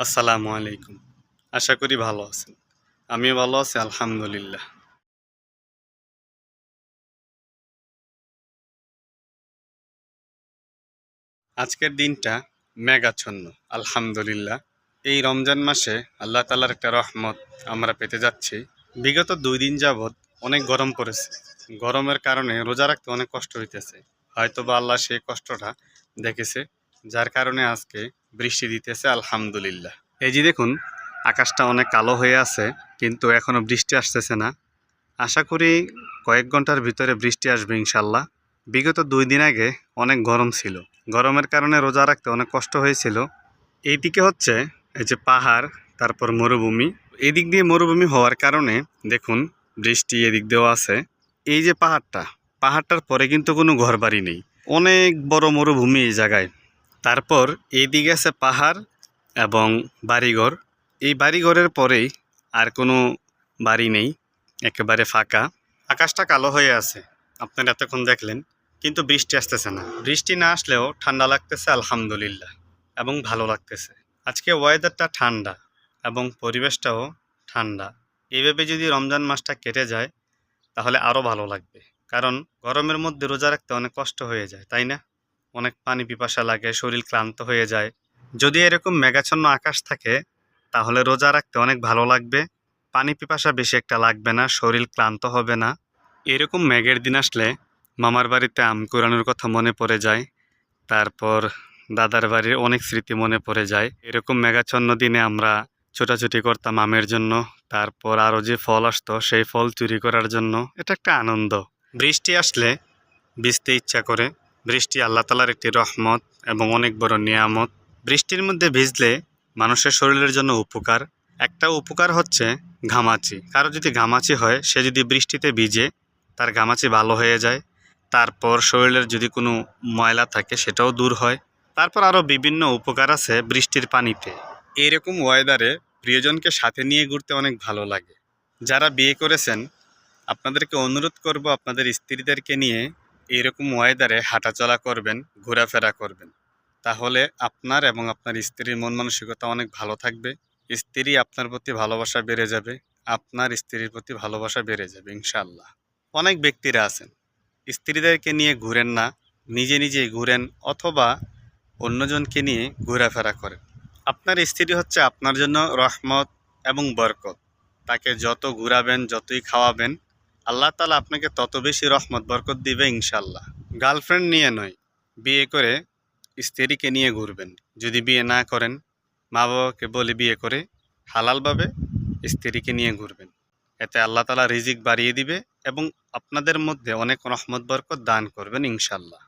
আসসালামু আলাইকুম। আশা করি ভালো আছেন। আমিও ভালো আছি, আলহামদুলিল্লাহ। আজকের দিনটা মেঘাচ্ছন্ন, আলহামদুলিল্লাহ। এই রমজান মাসে আল্লাহ তালার একটা রহমত আমরা পেতে যাচ্ছি। বিগত দুই দিন যাবৎ অনেক গরম পড়েছে। গরমের কারণে রোজা রাখতে অনেক কষ্ট হইতেছে। হয়তো বা আল্লাহ সেই কষ্টটা দেখেছে। যার কারণে আজকে বৃষ্টি দিতেছে, আলহামদুলিল্লাহ। এই যে দেখুন, আকাশটা অনেক কালো হয়ে আছে, কিন্তু এখনও বৃষ্টি আসতেছে না। আশা করি কয়েক ঘণ্টার ভিতরে বৃষ্টি আসবে ইনশাল্লাহ। বিগত দুই দিন আগে অনেক গরম ছিল। গরমের কারণে রোজা রাখতে অনেক কষ্ট হয়েছিল। এইদিকে হচ্ছে এই যে পাহাড়, তারপর মরুভূমি। এদিক দিয়ে মরুভূমি হওয়ার কারণে দেখুন, বৃষ্টি এদিক দিয়েও আছে। এই যে পাহাড়টা, পাহাড়টার পরে কিন্তু কোনো ঘরবাড়ি নেই। অনেক বড় মরুভূমি এই জায়গায়। তারপর এইদিকে আছে পাহাড় এবং বাড়িঘর। এই বাড়িঘরের পরেই আর কোনো বাড়ি নেই, একেবারে ফাঁকা। আকাশটা কালো হয়ে আছে, আপনারা এতক্ষণ দেখলেন, কিন্তু বৃষ্টি আসতেছে না। বৃষ্টি না আসলেও ঠান্ডা লাগতেছে, আলহামদুলিল্লাহ, এবং ভালো লাগতেছে। আজকে ওয়েদারটা ঠান্ডা এবং পরিবেশটাও ঠান্ডা। এইভাবে যদি রমজান মাসটা কেটে যায়, তাহলে আরও ভালো লাগবে। কারণ গরমের মধ্যে রোজা রাখতে অনেক কষ্ট হয়ে যায়, তাই না? অনেক পানি পিপাসা লাগে, শরীর ক্লান্ত হয়ে যায়। যদি এরকম মেঘাচ্ছন্ন আকাশ থাকে, তাহলে রোজা রাখতে অনেক ভালো লাগবে। পানি পিপাসা বেশি একটা লাগবে না, শরীর ক্লান্ত হবে না। এরকম মেঘের দিন আসলে মামার বাড়িতে আম কুড়ানোর কথা মনে পড়ে যায়। তারপর দাদার বাড়ির অনেক স্মৃতি মনে পড়ে যায়। এরকম মেঘাচ্ছন্ন দিনে আমরা ছোটাছুটি করতাম আমের জন্য। তারপর আরও যে ফল আসতো, সেই ফল চুরি করার জন্য। এটা একটা আনন্দ। বৃষ্টি আসলে ভিজতে ইচ্ছা করে। বৃষ্টি আল্লাহ তালার একটি রহমত এবং অনেক বড় নিয়ামত। বৃষ্টির মধ্যে ভিজলে মানুষের শরীরের জন্য উপকার। একটা উপকার হচ্ছে ঘামাচি। কারও যদি ঘামাচি হয়, সে যদি বৃষ্টিতে ভিজে, তার ঘামাচি ভালো হয়ে যায়। তারপর শরীরের যদি কোনো ময়লা থাকে, সেটাও দূর হয়। তারপর আরও বিভিন্ন উপকার আছে বৃষ্টির পানিতে। এরকম ওয়েদারে প্রিয়জনকে সাথে নিয়ে ঘুরতে অনেক ভালো লাগে। যারা বিয়ে করেছেন, আপনাদেরকে অনুরোধ করব আপনাদের স্ত্রীদেরকে নিয়ে এরকম ওয়েদারে হাঁটাচলা করবেন, ঘোরাফেরা করবেন, তাহলে আপনার এবং আপনার স্ত্রীর মন মানসিকতা অনেক ভালো থাকবে। স্ত্রী আপনার প্রতি ভালোবাসা বেড়ে যাবে, আপনার স্ত্রীর প্রতি ভালোবাসা বেড়ে যাবে ইনশাল্লাহ অনেক ব্যক্তিরা আছেন, স্ত্রীদেরকে নিয়ে ঘুরেন না, নিজে নিজেই ঘুরেন অথবা অন্যজনকে নিয়ে ঘোরাফেরা করেন। আপনার স্ত্রী হচ্ছে আপনার জন্য রহমত এবং বরকত। তাকে যত ঘুরাবেন, যতই খাওয়াবেন আল্লাহ তালা আপনাকে তত বেশি রহমত, বরকত দিবে ইনশাল্লাহ গার্লফ্রেন্ড নিয়ে নয়, বিয়ে করে স্ত্রীকে নিয়ে ঘুরবেন। যদি বিয়ে না করেন মা বাবাকে বলে বিয়ে করে হালালভাবে স্ত্রীকে নিয়ে ঘুরবেন। এতে আল্লাহ তালা রিজিক বাড়িয়ে দিবে এবং আপনাদের মধ্যে অনেক রহমত, বরকত দান করবেন ইনশাল্লাহ